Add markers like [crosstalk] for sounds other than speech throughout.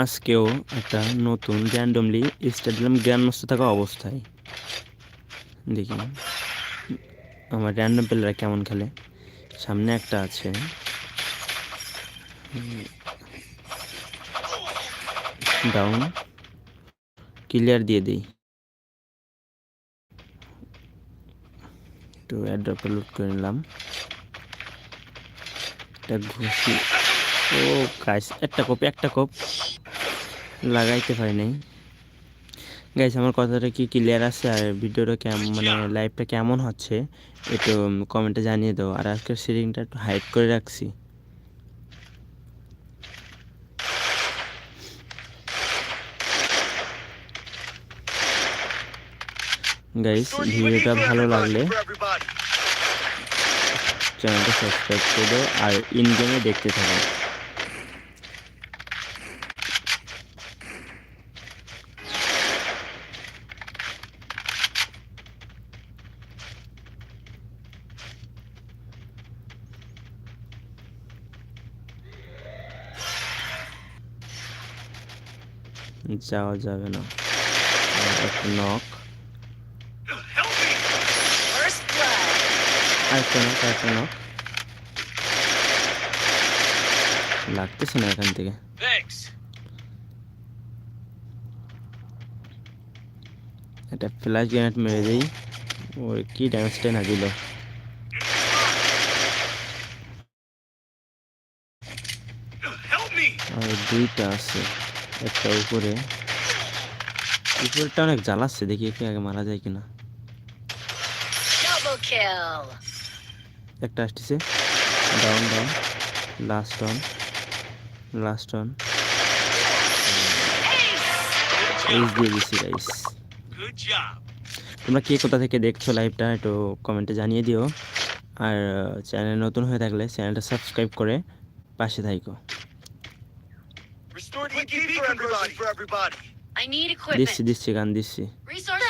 আজকেও একটা নতুন র্যান্ডমলি স্টেডিয়াম নষ্ট থাকা অবস্থায়। দেখি, আমার র্যান্ডম প্লেয়াররা কেমন খেলে? সামনে একটা আছে। ডাউন ক্লিয়ার দিয়ে দিই। একটু অ্যাড্রপে লুট করে নিলাম। একটা ঘুষি। ও গাইস একটা কোপ একটা কোপ লাগাইতে পারি নাই। গাইস আমার কথাটা কি ক্লিয়ার আছে? আর ভিডিওটা কেমন মানে লাইভটা কেমন হচ্ছে? একটু কমেন্টে জানিয়ে দাও। আর আজকের সিরিংটা একটু হাইড করে রাখছি। গাইস ভিডিওটা ভালো লাগলে চ্যানেলটা সাবস্ক্রাইব করে দাও আর ইন গেমে দেখতে থাকো। যাওয়া যাবে না। একটা blood. আরেকটা আরেকটা নক লাগতেছে না এখান থেকে. একটা ফ্ল্যাশ গ্রেনেড মেরে দিই। ওর কি ড্যামেজটা না দিল। আর দুইটা আছে। একটা উপরে। উপরেরটা অনেক জ্বালাচ্ছে দেখি একে আগে মারা যায় কিনা। একটা আসতেছে। Down down last on last on H দিয়ে দিচ্ছি গাইস. তোমরা কে কোথা থেকে দেখছ লাইভটা একটু কমেন্টে জানিয়ে দিও। আর চ্যানেল নতুন হয়ে থাকলে চ্যানেলটা সাবস্ক্রাইব করে পাশে থাইকো Restored EPP conversion for everybody. I need equipment. দিচ্ছি দিচ্ছি গান দিচ্ছি Resources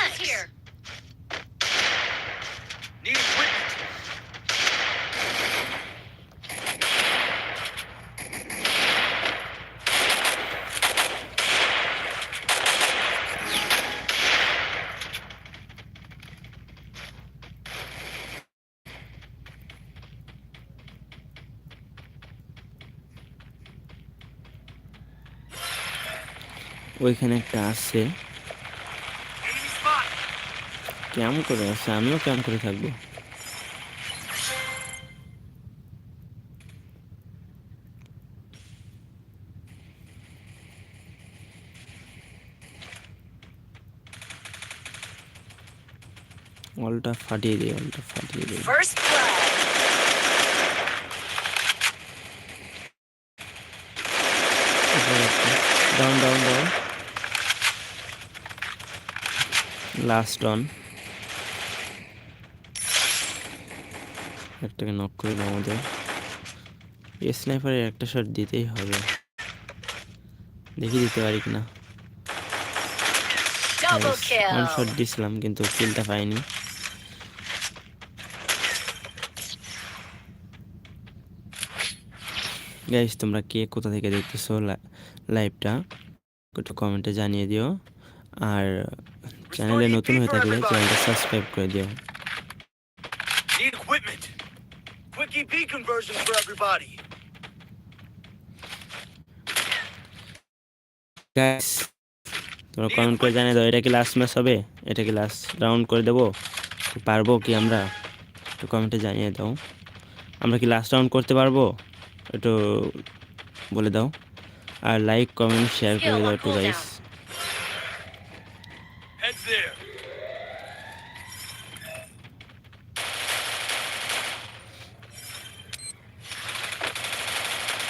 ওইখানে একটা আছে। কেমন করে আছে? আমিও কেমন করে থাকব? অলটা ফাটিয়ে দিই অলটা ফাটিয়ে দিই। Down down down last on একটাকে নক করে দাও আমাদের। এই স্নাইপারে একটা শট দিতেই হবে। দেখি দিতে পারি কিনা। One shot. দিছিলাম কিন্তু কিলটা পাইনি। গাইস তোমরা কে কোথা থেকে দেখতেছো লাইভটা একটু কমেন্টে জানিয়ে দিও। আর চ্যানেলে নতুন হয়ে থাকলে চ্যানেলটা সাবস্ক্রাইব করে দিও। Need equipment. Quick EP conversion for everybody. Guys তোমরা কমেন্ট করে জানিয়ে দাও এটা কি লাস্ট ম্যাচ হবে? এটা কি লাস্ট রাউন্ড করে দেবো? পারব কি আমরা? একটু কমেন্টে জানিয়ে দাও। আমরা কি লাস্ট রাউন্ড করতে পারব? একটু বলে দাও। আর লাইক কমেন্ট শেয়ার করে দাও একটু গাইস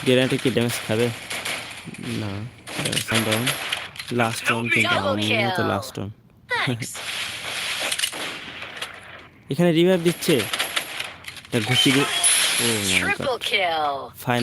গ্রেনেডে কি ড্যামেজ খাবে? না ডাউন লাস্ট রাউন্ড কিন্তু আমার তো লাস্ট রাউন্ড [laughs] এখানে রিভাইভ দিচ্ছে। ঘুষি ও ফাইন